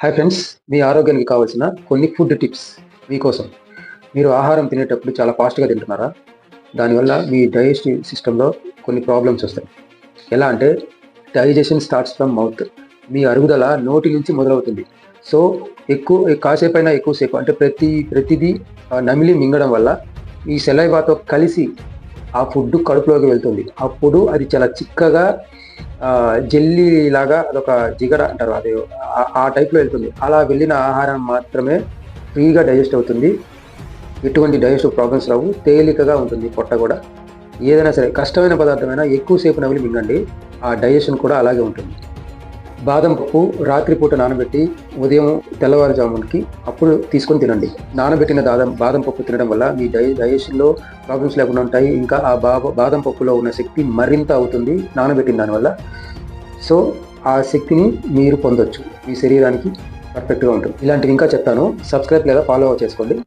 Hi friends మీ ఆరోగ్యానికి కావాల్సిన కొన్ని ఫుడ్ టిప్స్ మీకోసం మీరు ఆహారం తినేటప్పుడు చాలా ఫాస్ట్గా తింటున్నారా? దానివల్ల మీ డైజెస్టివ్ సిస్టంలో కొన్ని ప్రాబ్లమ్స్ వస్తాయి. ఎలా అంటే డైజెషన్ స్టార్ట్స్ ఫ్రమ్ మౌత్ మీ అరుగుదల నోటి నుంచి మొదలవుతుంది. సో ఎక్కువ కాసేపు అయినా ఎక్కువసేపు అంటే ప్రతి ప్రతిదీ ఆ, నమిలి మింగడం వల్ల ఈ సెలైవాతో కలిసి ఆ ఫుడ్ కడుపులోకి వెళ్తుంది. అప్పుడు అది చాలా చిక్కగా జెల్లీ లాగా అదొక జిగర అంటారు. అది ఆ- టైప్లో వెళ్తుంది. అలా వెళ్ళిన ఆహారం మాత్రమే ఫ్రీగా డైజెస్ట్ అవుతుంది. ఎటువంటి డైజెస్టివ్ ప్రాబ్లమ్స్ రావు. తేలికగా ఉంటుంది పొట్ట కూడా. ఏదైనా సరే కష్టమైన పదార్థమైనా ఎక్కువసేపు నమిలి మింగండి. ఆ డైజెషన్ కూడా అలాగే ఉంటుంది. బాదం పప్పు రాత్రిపూట నానబెట్టి ఉదయం తెల్లవారుజామునకి అప్పుడు తీసుకొని తినండి. నానబెట్టిన బాదం బాదం పప్పు తినడం వల్ల మీ డై డైజెషన్లో ప్రాబ్లమ్స్ లేకుండా ఉంటాయి. ఇంకా ఆ బా బాదం పప్పులో ఉన్న శక్తి మరింత అవుతుంది నానబెట్టిన దానివల్ల. సో ఆ శక్తిని మీరు పొందొచ్చు. మీ శరీరానికి పర్ఫెక్ట్గా ఉంటుంది. ఇలాంటివి ఇంకా చెప్తాను. సబ్స్క్రైబ్ లేదా ఫాలో చేసుకోండి.